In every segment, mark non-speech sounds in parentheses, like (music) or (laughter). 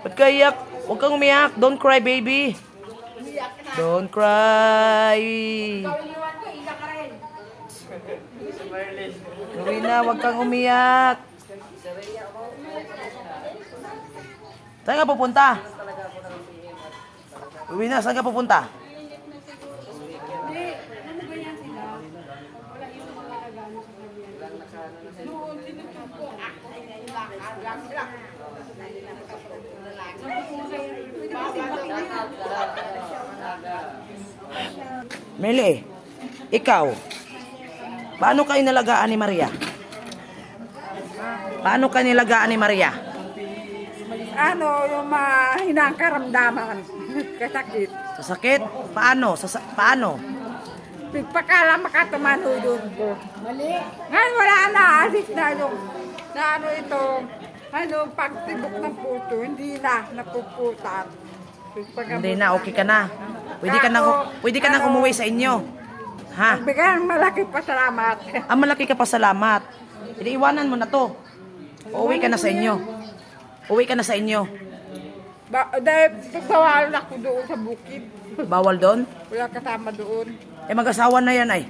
Ba't ka iyak? Huwag kang umiyak. Don't cry, baby. Don't cry. Rowena, huwag kang umiyak. Saan ka pupunta? Rowena, saan ka pupunta? Meli, ikaw, paano ka inalagaan ni Maria? Paano ka nilagaan ni Maria? ano, yung mahinang karamdaman, (laughs) kasakit. Sa sakit? Paano? Sa, sa- paano? Pagpakala makatumanudod ko. Mali. Ngayon wala na, alis na yung, na ano ito, ano, pagtibok ng puto, hindi na napuputan. Hindi na, okay ka na. Pwede ka na, pwede ka na umuwi sa inyo. Ha? Bigyan malaki pasalamat. Ang (laughs) malaki ka pa salamat. Hindi iwanan mo na to. Uuwi ka na sa inyo. Uwi ka na sa inyo. Ba, dahil pagbawalan ako doon sa bukid. Bawal doon? Wala kasama doon. Eh mag-asawa na yan ay.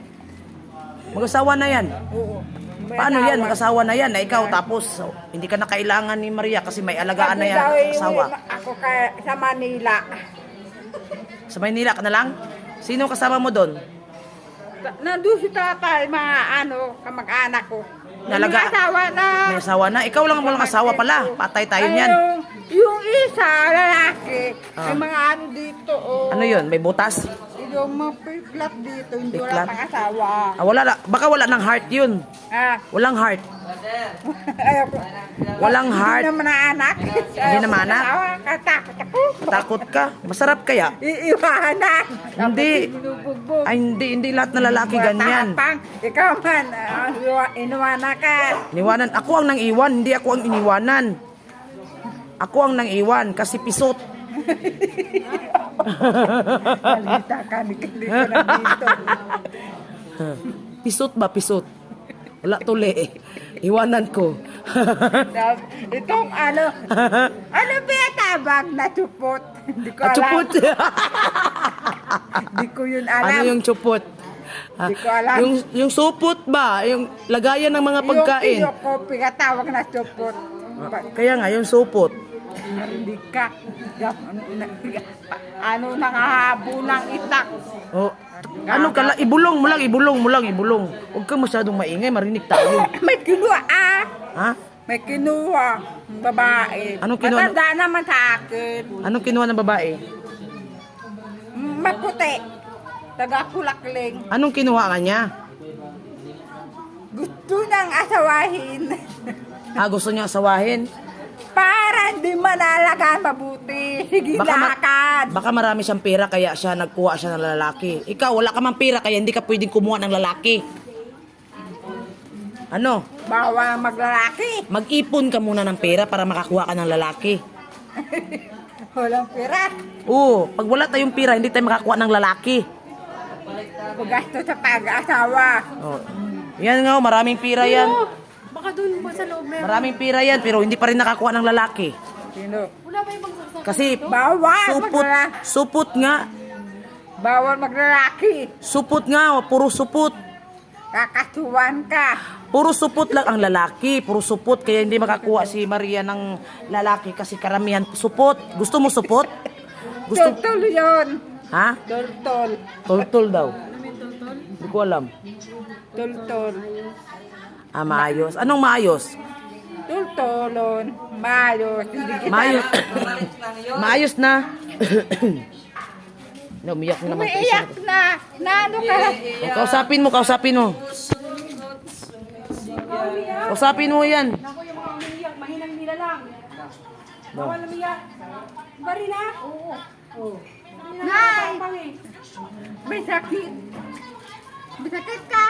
Mag-asawa na yan. Oo. Paano yan? asawa. Mag-asawa na yan na ikaw tapos oh, hindi ka na kailangan ni Maria kasi may alagaan na yan eh, asawa. uwi Ako kay, sa Manila. Sa Maynila ka na lang? Sino kasama mo doon? Nandun si tatay, mga ano, kamag-anak ko. Nalaga- mga asawa na. May asawa na? Ikaw lang ang walang asawa pala. Patay tayo Ay, niyan. Yung, yung isa, lalaki, Ah. may mga ano dito, oh. Ano yun? May butas? Yung piklat dito, hindi wala Piklat? pang asawa. Ah, wala la. Baka wala ng heart yun. Ah, Walang heart. (laughs) ayoko. Walang heart. Hindi naman na anak. Hindi naman anak? Katakot ako. Takot ka? Masarap kaya? Iiwanan. Hindi. Binubugbog. Ay, hindi, hindi lahat na lalaki ganyan. Matapang. Ikaw man, ah, iwa- ka. Iniwanan. Ako ang nang iwan, hindi ako ang iniwanan. Ako ang nang iwan kasi pisot. (laughs) (laughs) Halita ka, di ka di ko nandito. Pisot ba? Pisot. Wala tuli. Iwanan ko. (laughs) Itong ano, ano ba yung tabag na chupot? Hindi ko At alam. chupot. (laughs) Hindi ko yun alam. ano yung chupot? Ah, Hindi ko alam. Yung, yung supot ba? Yung lagayan ng mga pagkain. Yung ko, pinatawag na chupot. Kaya nga, yung supot. Hindi ka. Ano, ano nakahabo ng itak. Oh, ano ka lang? Ibulong mo lang, ibulong mo lang, ibulong. Huwag ka masyadong maingay, marinig tayo. (coughs) May kinuha ah. Ha? May kinuha. Babae. Anong kinuha? Matanda naman sa akin. Anong kinuha ng babae? Maputi. Taga-kulakling. Anong kinuha ka niya? Gusto nang asawahin. (laughs) Ah, gusto niya asawahin? Hindi manalagaan mabuti. Sige, Baka, ma- lakad. baka marami siyang pera kaya siya nagkuha siya ng lalaki. Ikaw, wala ka mang pera kaya hindi ka pwedeng kumuha ng lalaki. Ano? Bawal maglalaki. Mag-ipon ka muna ng pera para makakuha ka ng lalaki. (laughs) Walang pera. Oo, pag wala tayong pera, hindi tayo makakuha ng lalaki. Pagasto sa pag-asawa. Oh. Yan nga, oh, maraming pera yan. Baka doon po sa loob meron. Maraming pera yan, pero hindi pa rin nakakuha ng lalaki. Sino? Wala ba yung magsasaka? Kasi Bawal supot, maglalaki. supot nga. Bawal maglalaki. Supot nga, oh, puro supot. Kakasuhan ka. Puro supot lang ang lalaki, puro supot kaya hindi makakuha si Maria ng lalaki kasi karamihan supot. Gusto mo supot? Gusto Tultol yun. Ha? Tultol. Toltol daw. Hindi ko alam. Tultol. Ah, maayos. Anong maayos? Tultolon. Hindi kita. Maayos. maayos (coughs) na. (coughs) no, umiyak na naman. isa Umiiyak na to. na. Na ano ka? O, kausapin mo, kausapin mo. Kausapin mo yan. Ako yung mga umiiyak, mahinang nila lang. Bawal umiyak. Bari na? Oo. Oo. Nay! Pang eh. May sakit. May sakit ka.